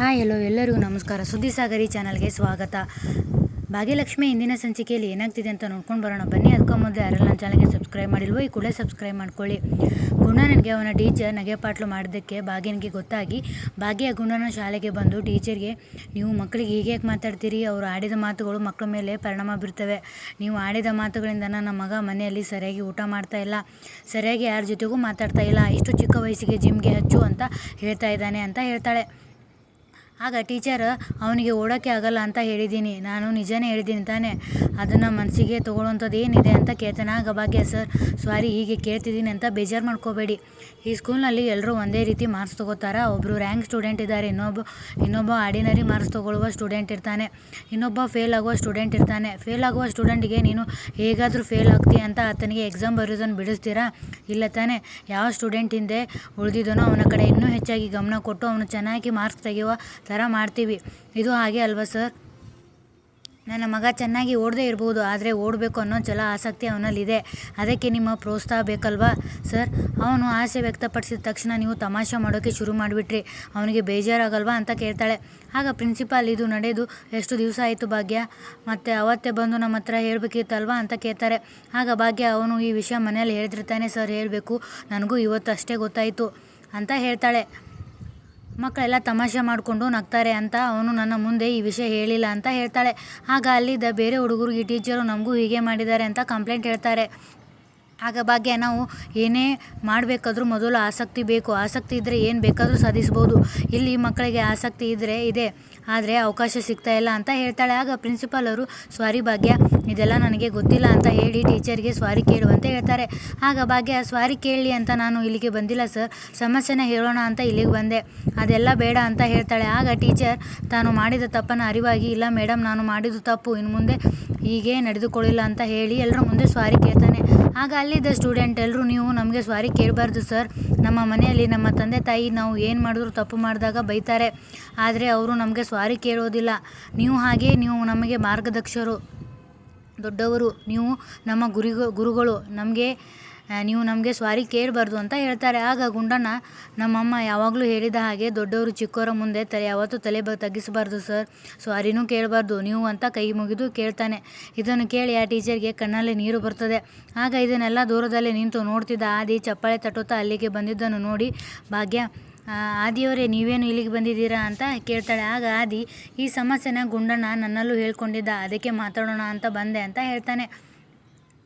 Hi, ಎಲ್ಲೋ ಎಲ್ಲರಿಗೂ ನಮಸ್ಕಾರ. ಸುದ್ದಿ ಸಾಗರಿ ಚಾನಲ್ಗೆ ಸ್ವಾಗತ. ಭಾಗ್ಯಲಕ್ಷ್ಮಿ ಇಂದಿನ ಸಂಚಿಕೆಯಲ್ಲಿ ಏನಾಗ್ತಿದೆ ಅಂತ ನೋಡ್ಕೊಂಡು ಬರೋಣ. ಬನ್ನಿ, ಅದಕ್ಕೂ ಮೊದಲು ಯಾರೆಲ್ಲ ನನ್ನ ಚಾನಲ್ಗೆ ಸಬ್ಸ್ಕ್ರೈಬ್ ಮಾಡಿಲ್ವೋ, ಈ ಕೂಡಲೇ ಸಬ್ಸ್ಕ್ರೈಬ್ ಮಾಡ್ಕೊಳ್ಳಿ. ಗುಣ ನನಗೆ ಅವನ ಟೀಚರ್ ನಗೆಪಾಟ್ಲು ಮಾಡಿದ್ದಕ್ಕೆ ಭಾಗ್ಯನಿಗೆ ಗೊತ್ತಾಗಿ, ಭಾಗ್ಯ ಗುಣನ ಶಾಲೆಗೆ ಬಂದು ಟೀಚರ್ಗೆ, ನೀವು ಮಕ್ಕಳಿಗೆ ಹೀಗೆ ಮಾತಾಡ್ತೀರಿ? ಅವರು ಆಡಿದ ಮಾತುಗಳು ಮಕ್ಕಳ ಮೇಲೆ ಪರಿಣಾಮ ಬೀರ್ತವೆ. ನೀವು ಆಡಿದ ಮಾತುಗಳಿಂದ ನನ್ನ ಮಗ ಮನೆಯಲ್ಲಿ ಸರಿಯಾಗಿ ಊಟ ಮಾಡ್ತಾ ಇಲ್ಲ. ಸರಿಯಾಗಿ ಯಾರ ಜೊತೆಗೂ ಮಾತಾಡ್ತಾ ಇಲ್ಲ. ಇಷ್ಟು ಚಿಕ್ಕ ವಯಸ್ಸಿಗೆ ಜಿಮ್ಗೆ ಹಚ್ಚು ಅಂತ ಹೇಳ್ತಾ ಇದ್ದಾನೆ ಅಂತ ಹೇಳ್ತಾಳೆ. ಆಗ ಟೀಚರ್, ಅವನಿಗೆ ಓಡೋಕ್ಕೆ ಆಗಲ್ಲ ಅಂತ ಹೇಳಿದ್ದೀನಿ. ನಾನು ನಿಜನೇ ಹೇಳಿದ್ದೀನಿ ತಾನೇ. ಅದನ್ನು ಮನಸ್ಸಿಗೆ ತೊಗೊಳ್ಳೋಂಥದ್ದು ಏನಿದೆ ಅಂತ ಕೇಳ್ತಾನೆ. ಆಗ ಭಾಗ್ಯ, ಸರ್ ಸಾರಿ ಹೀಗೆ ಕೇಳ್ತಿದ್ದೀನಿ ಅಂತ ಬೇಜಾರು ಮಾಡ್ಕೋಬೇಡಿ. ಈ ಸ್ಕೂಲ್ನಲ್ಲಿ ಎಲ್ಲರೂ ಒಂದೇ ರೀತಿ ಮಾರ್ಕ್ಸ್ ತೊಗೋತಾರ? ಒಬ್ಬರು ರ್ಯಾಂಕ್ ಸ್ಟೂಡೆಂಟ್ ಇದ್ದಾರೆ, ಇನ್ನೊಬ್ಬ ಇನ್ನೊಬ್ಬ ಆರ್ಡಿನರಿ ಮಾರ್ಕ್ಸ್ ತೊಗೊಳ್ಳುವ ಸ್ಟೂಡೆಂಟ್ ಇರ್ತಾನೆ. ಇನ್ನೊಬ್ಬ ಫೇಲ್ ಆಗುವ ಸ್ಟೂಡೆಂಟ್ ಇರ್ತಾನೆ. ಫೇಲ್ ಆಗುವ ಸ್ಟೂಡೆಂಟ್ಗೆ ನೀನು ಹೇಗಾದರೂ ಫೇಲ್ ಆಗ್ತೀಯ ಅಂತ ಆತನಿಗೆ ಎಕ್ಸಾಮ್ ಬರೆಯೋದನ್ನು ಬಿಡಿಸ್ತೀರಾ? ಇಲ್ಲ ತಾನೆ. ಯಾವ ಸ್ಟೂಡೆಂಟ್ ಹಿಂದೆ ಉಳಿದಿದ್ದಾನೋ ಅವನ ಕಡೆ ಇನ್ನೂ ಹೆಚ್ಚಾಗಿ ಗಮನ ಕೊಟ್ಟು ಅವನು ಚೆನ್ನಾಗಿ ಮಾರ್ಕ್ಸ್ ತೆಗೆಯುವ ಥರ ಮಾಡ್ತೀವಿ. ಇದು ಹಾಗೆ ಅಲ್ವಾ ಸರ್? ನನ್ನ ಮಗ ಚೆನ್ನಾಗಿ ಓಡದೇ ಇರ್ಬೋದು, ಆದರೆ ಓಡಬೇಕು ಅನ್ನೋ ಛಲ ಆಸಕ್ತಿ ಅವನಲ್ಲಿದೆ. ಅದಕ್ಕೆ ನಿಮ್ಮ ಪ್ರೋತ್ಸಾಹ ಬೇಕಲ್ವಾ ಸರ್? ಅವನು ಆಸೆ ವ್ಯಕ್ತಪಡಿಸಿದ ತಕ್ಷಣ ನೀವು ತಮಾಷೆ ಮಾಡೋಕ್ಕೆ ಶುರು ಮಾಡಿಬಿಟ್ರಿ. ಅವನಿಗೆ ಬೇಜಾರಾಗಲ್ವಾ ಅಂತ ಕೇಳ್ತಾಳೆ. ಆಗ ಪ್ರಿನ್ಸಿಪಾಲ್, ಇದು ನಡೆದು ಎಷ್ಟು ದಿವಸ ಆಯಿತು ಭಾಗ್ಯ? ಮತ್ತು ಅವತ್ತೇ ಬಂದು ನಮ್ಮ ಹತ್ರ ಹೇಳಬೇಕಿತ್ತಲ್ವಾ? ಅಂತ ಕೇಳ್ತಾರೆ. ಆಗ ಭಾಗ್ಯ, ಅವನು ಈ ವಿಷಯ ಮನೆಯಲ್ಲಿ ಹೇಳ್ತಿರ್ತಾನೆ ಸರ್ ಹೇಳಬೇಕು. ನನಗೂ ಇವತ್ತು ಅಷ್ಟೇ ಗೊತ್ತಾಯಿತು ಅಂತ ಹೇಳ್ತಾಳೆ. ಮಕ್ಕಳೆಲ್ಲ ತಮಾಷೆ ಮಾಡಿಕೊಂಡು ನಗ್ತಾರೆ ಅಂತ ಅವನು ನನ್ನ ಮುಂದೆ ಈ ವಿಷಯ ಹೇಳಿಲ್ಲ ಅಂತ ಹೇಳ್ತಾಳೆ. ಆಗ ಅಲ್ಲಿದ್ದ ಬೇರೆ ಹುಡುಗರು ಈ ಟೀಚರು ನಮಗೂ ಹೀಗೆ ಮಾಡಿದ್ದಾರೆ ಅಂತ ಕಂಪ್ಲೇಂಟ್ ಹೇಳ್ತಾರೆ. ಆಗ ಭಾಗ್ಯ, ನಾವು ಏನೇ ಮಾಡಬೇಕಾದ್ರೂ ಮೊದಲು ಆಸಕ್ತಿ ಬೇಕು. ಆಸಕ್ತಿ ಇದ್ದರೆ ಏನು ಬೇಕಾದರೂ ಸಾಧಿಸ್ಬೋದು. ಇಲ್ಲಿ ಮಕ್ಕಳಿಗೆ ಆಸಕ್ತಿ ಇದ್ದರೆ ಇದೆ. ಆದರೆ ಅವಕಾಶ ಸಿಗ್ತಾ ಇಲ್ಲ ಅಂತ ಹೇಳ್ತಾಳೆ. ಆಗ ಪ್ರಿನ್ಸಿಪಾಲ್ ಅವರು, ಸ್ವಾರಿ ಭಾಗ್ಯ, ಇದೆಲ್ಲ ನನಗೆ ಗೊತ್ತಿಲ್ಲ ಅಂತ ಹೇಳಿ ಟೀಚರ್ಗೆ ಸ್ವಾರಿ ಕೇಳುವಂತೆ ಹೇಳ್ತಾರೆ. ಆಗ ಭಾಗ್ಯ, ಸ್ವಾರಿ ಕೇಳಲಿ ಅಂತ ನಾನು ಇಲ್ಲಿಗೆ ಬಂದಿಲ್ಲ ಸರ್ ಸಮಸ್ಯೆನ ಹೇಳೋಣ ಅಂತ ಇಲ್ಲಿಗೆ ಬಂದೆ. ಅದೆಲ್ಲ ಬೇಡ ಅಂತ ಹೇಳ್ತಾಳೆ. ಆಗ ಟೀಚರ್ ತಾನು ಮಾಡಿದ ತಪ್ಪನ್ನು ಅರಿವಾಗಿ, ಇಲ್ಲ ಮೇಡಮ್ ನಾನು ಮಾಡಿದ್ದು ತಪ್ಪು. ಇನ್ನು ಮುಂದೆ ಹೀಗೆ ನಡೆದುಕೊಳ್ಳಿಲ್ಲ ಅಂತ ಹೇಳಿ ಎಲ್ಲರ ಮುಂದೆ ಸ್ವಾರಿ ಕೇಳ್ತಾನೆ. ಆಗ ಅಲ್ಲಿದ್ದ ಸ್ಟೂಡೆಂಟ್ ಎಲ್ಲರೂ ನೀವು ನಮಗೆ ಸ್ವಾರಿ ಕೇಳಬಾರ್ದು ಸರ್ ನಮ್ಮ ಮನೆಯಲ್ಲಿ ನಮ್ಮ ತಂದೆ ತಾಯಿ ನಾವು ಏನು ಮಾಡಿದ್ರು ತಪ್ಪು ಮಾಡಿದಾಗ ಬೈತಾರೆ. ಆದರೆ ಅವರು ನಮಗೆ ಸ್ವಾರಿ ಕೇಳೋದಿಲ್ಲ. ನೀವು ಹಾಗೆ, ನೀವು ನಮಗೆ ಮಾರ್ಗದರ್ಶರು ದೊಡ್ಡವರು, ನೀವು ನಮ್ಮ ಗುರಿಗ, ಗುರುಗಳು. ನಮಗೆ ನೀವು ನಮಗೆ ಸ್ವಾರಿ ಕೇಳಬಾರ್ದು ಅಂತ ಹೇಳ್ತಾರೆ. ಆಗ ಗುಂಡಣ್ಣ, ನಮ್ಮಮ್ಮ ಯಾವಾಗಲೂ ಹೇಳಿದ ಹಾಗೆ ದೊಡ್ಡವರು ಚಿಕ್ಕವರ ಮುಂದೆ ತಲೆ, ಯಾವತ್ತೂ ತಲೆ ಬ, ತಗ್ಗಿಸಬಾರ್ದು ಸರ್. ಸ್ವಾರಿನೂ ಕೇಳಬಾರ್ದು, ನೀವು ಅಂತ ಕೈ ಮುಗಿದು ಕೇಳ್ತಾನೆ. ಇದನ್ನು ಕೇಳಿ ಆ ಟೀಚರ್ಗೆ ಕಣ್ಣಲ್ಲಿ ನೀರು ಬರ್ತದೆ. ಆಗ ಇದನ್ನೆಲ್ಲ ದೂರದಲ್ಲಿ ನಿಂತು ನೋಡ್ತಿದ್ದ ಆದಿ ಚಪ್ಪಾಳೆ ತಟ್ಟುತ್ತಾ ಅಲ್ಲಿಗೆ ಬಂದಿದ್ದನ್ನು ನೋಡಿ, ಭಾಗ್ಯ ಆದಿಯವರೇ ನೀವೇನು ಇಲ್ಲಿಗೆ ಬಂದಿದ್ದೀರಾ ಅಂತ ಕೇಳ್ತಾಳೆ. ಆಗ ಆದಿ, ಈ ಸಮಸ್ಯೆನ ಗುಂಡಣ್ಣ ನನ್ನಲ್ಲೂ ಹೇಳ್ಕೊಂಡಿದ್ದ, ಅದಕ್ಕೆ ಮಾತಾಡೋಣ ಅಂತ ಬಂದೆ ಅಂತ ಹೇಳ್ತಾನೆ.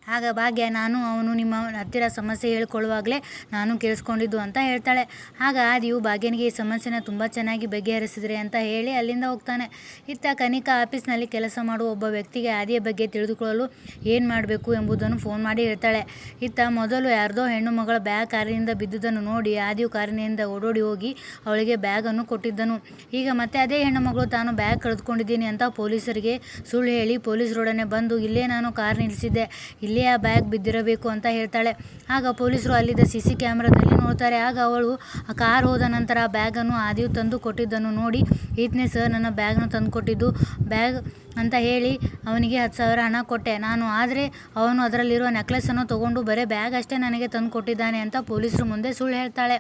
ಆಗ ಭಾಗ್ಯ, ನಾನು ಅವನು ನಿಮ್ಮ ಹತ್ತಿರ ಸಮಸ್ಯೆ ಹೇಳ್ಕೊಳ್ಳುವಾಗಲೇ ನಾನು ಕೇಳಿಸ್ಕೊಂಡಿದ್ದು ಅಂತ ಹೇಳ್ತಾಳೆ. ಆಗ ಆದಿಯು ಭಾಗ್ಯನಿಗೆ ಈ ಸಮಸ್ಯೆನ ತುಂಬ ಚೆನ್ನಾಗಿ ಬಗೆಹರಿಸಿದ್ರೆ ಅಂತ ಹೇಳಿ ಅಲ್ಲಿಂದ ಹೋಗ್ತಾನೆ. ಇತ್ತ ಕನಿಕಾ ಆಫೀಸ್ನಲ್ಲಿ ಕೆಲಸ ಮಾಡುವ ಒಬ್ಬ ವ್ಯಕ್ತಿಗೆ ಆದಿಯ ಬಗ್ಗೆ ತಿಳಿದುಕೊಳ್ಳಲು ಏನು ಮಾಡಬೇಕು ಎಂಬುದನ್ನು ಫೋನ್ ಮಾಡಿ ಹೇಳ್ತಾಳೆ. ಇತ್ತ ಮೊದಲು ಯಾರ್ದೋ ಹೆಣ್ಣು ಮಗಳ ಬ್ಯಾಗ್ ಕಾರಿನಿಂದ ಬಿದ್ದುದನ್ನು ನೋಡಿ ಆದಿಯು ಕಾರಿನಿಂದ ಓಡೋಡಿ ಹೋಗಿ ಅವಳಿಗೆ ಬ್ಯಾಗನ್ನು ಕೊಟ್ಟಿದ್ದನು. ಈಗ ಮತ್ತೆ ಅದೇ ಹೆಣ್ಣು ಮಗಳು ತಾನು ಬ್ಯಾಗ್ ಕಳೆದುಕೊಂಡಿದ್ದೀನಿ ಅಂತ ಪೊಲೀಸರಿಗೆ ಸುಳ್ಳು ಹೇಳಿ ಪೊಲೀಸರೊಡನೆ ಬಂದು ಇಲ್ಲೇ ನಾನು ಕಾರ್ ನಿಲ್ಲಿಸಿದ್ದೆ. ಇಲ್ಲೇ ಆ ಬ್ಯಾಗ್ ಬಿದ್ದಿರಬೇಕು ಅಂತ ಹೇಳ್ತಾಳೆ. ಆಗ ಪೊಲೀಸರು ಅಲ್ಲಿದ್ದ ಸಿ ಸಿ ಕ್ಯಾಮ್ರಾದಲ್ಲಿ ನೋಡ್ತಾರೆ. ಆಗ ಅವಳು ಆ ಕಾರ್ ಹೋದ ನಂತರ ಆ ಬ್ಯಾಗನ್ನು ಆದಿಯು ತಂದು ಕೊಟ್ಟಿದ್ದನ್ನು ನೋಡಿ, ಈತನೇ ಸರ್ ನನ್ನ ಬ್ಯಾಗ್ನ ತಂದು ಕೊಟ್ಟಿದ್ದು. ಬ್ಯಾಗ್ ಅಂತ ಹೇಳಿ ಅವನಿಗೆ ಹತ್ತು ಸಾವಿರ ಹಣ ಕೊಟ್ಟೆ. ನಾನು ಆದರೆ ಅವನು ಅದರಲ್ಲಿರುವ ನೆಕ್ಲೆಸನ್ನು ತೊಗೊಂಡು ಬರೀ ಬ್ಯಾಗ್ ಅಷ್ಟೇ ನನಗೆ ತಂದು ಕೊಟ್ಟಿದ್ದಾನೆ ಅಂತ ಪೊಲೀಸರು ಮುಂದೆ ಸುಳ್ಳು ಹೇಳ್ತಾಳೆ.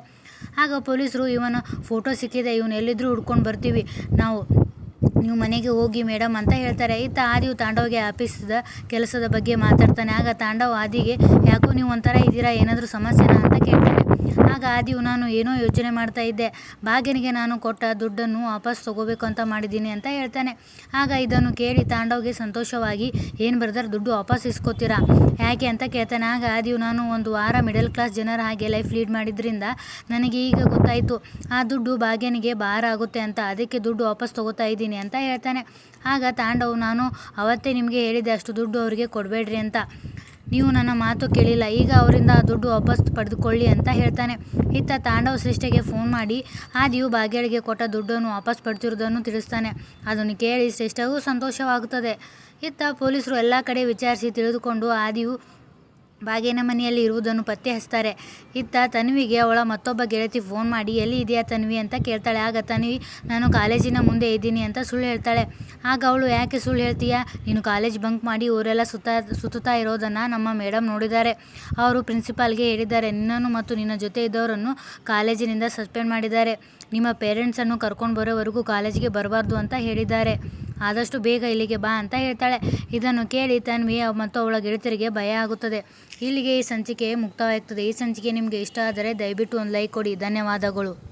ಆಗ ಪೊಲೀಸರು, ಇವನ ಫೋಟೋ ಸಿಕ್ಕಿದೆ. ಇವನು ಎಲ್ಲಿದ್ದರೂ ಹುಡ್ಕೊಂಡು ಬರ್ತೀವಿ. ನಾವು ನೀವು ಮನೆಗೆ ಹೋಗಿ ಮೇಡಮ್ ಅಂತ ಹೇಳ್ತಾರೆ. ಇತ್ತ ಆದಿಯು ತಾಂಡವ್ಗೆ ಆಫೀಸ್ದ ಕೆಲಸದ ಬಗ್ಗೆ ಮಾತಾಡ್ತಾನೆ. ಆಗ ತಾಂಡವ್ ಆದಿಗೆ, ಯಾಕೋ ನೀವು ಒಂಥರ ಇದ್ದೀರಾ? ಏನಾದರೂ ಸಮಸ್ಯೆನಾ? ಅಂತ ಕೇಳ್ತಾನೆ. ಆಗ ಆದಿಯು ನಾನು ಏನೋ ಯೋಚನೆ ಮಾಡ್ತಾ ಇದ್ದೆ. ಭಾಗ್ಯನಿಗೆ ನಾನು ಕೊಟ್ಟ ದುಡ್ಡನ್ನು ವಾಪಸ್ ತಗೋಬೇಕು ಅಂತ ಮಾಡಿದ್ದೀನಿ ಅಂತ ಹೇಳ್ತಾನೆ. ಆಗ ಇದನ್ನು ಕೇಳಿ ತಾಂಡವ್ಗೆ ಸಂತೋಷವಾಗಿ, ಏನು ಬರ್ದಾರೆ, ದುಡ್ಡು ವಾಪಸ್ ಇಸ್ಕೋತೀರಾ? ಯಾಕೆ? ಅಂತ ಕೇಳ್ತಾನೆ. ಆಗ ಆದಿಯು, ನಾನು ಒಂದು ವಾರ ಮಿಡಲ್ ಕ್ಲಾಸ್ ಜನರ ಹಾಗೆ ಲೈಫ್ ಲೀಡ್ ಮಾಡಿದ್ರಿಂದ ನನಗೆ ಈಗ ಗೊತ್ತಾಯಿತು. ಆ ದುಡ್ಡು ಭಾಗ್ಯನಿಗೆ ಭಾರ ಆಗುತ್ತೆ ಅಂತ. ಅದಕ್ಕೆ ದುಡ್ಡು ವಾಪಸ್ ತಗೋತಾ ಇದ್ದೀನಿ ಅಂತ ಹೇಳ್ತಾನೆ. ಆಗ ತಾಂಡವ್, ನಾನು ಅವತ್ತೇ ನಿಮಗೆ ಹೇಳಿದೆ, ಅಷ್ಟು ದುಡ್ಡು ಅವರಿಗೆ ಕೊಡಬೇಡ್ರಿ ಅಂತ. ನೀವು ನನ್ನ ಮಾತು ಕೇಳಿಲ್ಲ. ಈಗ ಅವರಿಂದ ಆ ದುಡ್ಡು ವಾಪಸ್ ಪಡೆದುಕೊಳ್ಳಿ ಅಂತ ಹೇಳ್ತಾನೆ. ಇತ್ತ ತಾಂಡವ ಸೃಷ್ಟಿಗೆ ಫೋನ್ ಮಾಡಿ, ಆದಿಯು ಭಾಗ್ಯಳಿಗೆ ಕೊಟ್ಟ ದುಡ್ಡನ್ನು ವಾಪಸ್ ಪಡ್ತಿರೋದನ್ನು ತಿಳಿಸ್ತಾನೆ. ಅದನ್ನು ಕೇಳಿ ಸೃಷ್ಟಿಗೂ ಸಂತೋಷವಾಗುತ್ತದೆ. ಇತ್ತ ಪೊಲೀಸರು ಎಲ್ಲ ಕಡೆ ವಿಚಾರಿಸಿ ತಿಳಿದುಕೊಂಡು ಆದಿಯು ಭಾಗ್ಯನ ಮನೆಯಲ್ಲಿ ಇರುವುದನ್ನು ಪತ್ತೆ ಹಚ್ತಾರೆ ಇತ್ತ ತನ್ವಿಗೆ ಅವಳ ಮತ್ತೊಬ್ಬ ಗೆಳತಿ ಫೋನ್ ಮಾಡಿ, ಎಲ್ಲಿ ಇದೆಯಾ ತನ್ವಿ? ಅಂತ ಕೇಳ್ತಾಳೆ. ಆಗ ತನ್ವಿ, ನಾನು ಕಾಲೇಜಿನ ಮುಂದೆ ಇದ್ದೀನಿ ಅಂತ ಸುಳ್ಳು ಹೇಳ್ತಾಳೆ. ಆಗ ಅವಳು, ಯಾಕೆ ಸುಳ್ಳು ಹೇಳ್ತೀಯಾ? ನೀನು ಕಾಲೇಜ್ ಬಂಕ್ ಮಾಡಿ ಊರೆಲ್ಲ ಸುತ್ತ, ಸುತ್ತುತ್ತಾ ಇರೋದನ್ನು ನಮ್ಮ ಮೇಡಮ್ ನೋಡಿದ್ದಾರೆ. ಅವರು ಪ್ರಿನ್ಸಿಪಾಲ್ಗೆ ಹೇಳಿದ್ದಾರೆ. ನಿನ್ನನ್ನು ಮತ್ತು ನಿನ್ನ ಜೊತೆ ಇದ್ದವರನ್ನು ಕಾಲೇಜಿನಿಂದ ಸಸ್ಪೆಂಡ್ ಮಾಡಿದ್ದಾರೆ. ನಿಮ್ಮ ಪೇರೆಂಟ್ಸನ್ನು ಕರ್ಕೊಂಡು ಬರೋವರೆಗೂ ಕಾಲೇಜಿಗೆ ಬರಬಾರ್ದು ಅಂತ ಹೇಳಿದ್ದಾರೆ. ಆದಷ್ಟು ಬೇಗ ಇಲ್ಲಿಗೆ ಬಾ ಅಂತ ಹೇಳ್ತಾಳೆ. ಇದನ್ನು ಕೇಳಿ ತನ್ವಿ ಮತ್ತು ಅವಳ ಗೆಳತಿಯರಿಗೆ ಭಯ ಆಗುತ್ತದೆ. ಇಲ್ಲಿಗೆ ಈ ಸಂಚಿಕೆ ಮುಕ್ತವಾಗ್ತದೆ. ಈ ಸಂಚಿಕೆ ನಿಮಗೆ ಇಷ್ಟ ಆದರೆ ದಯವಿಟ್ಟು ಒಂದು ಲೈಕ್ ಕೊಡಿ. ಧನ್ಯವಾದಗಳು.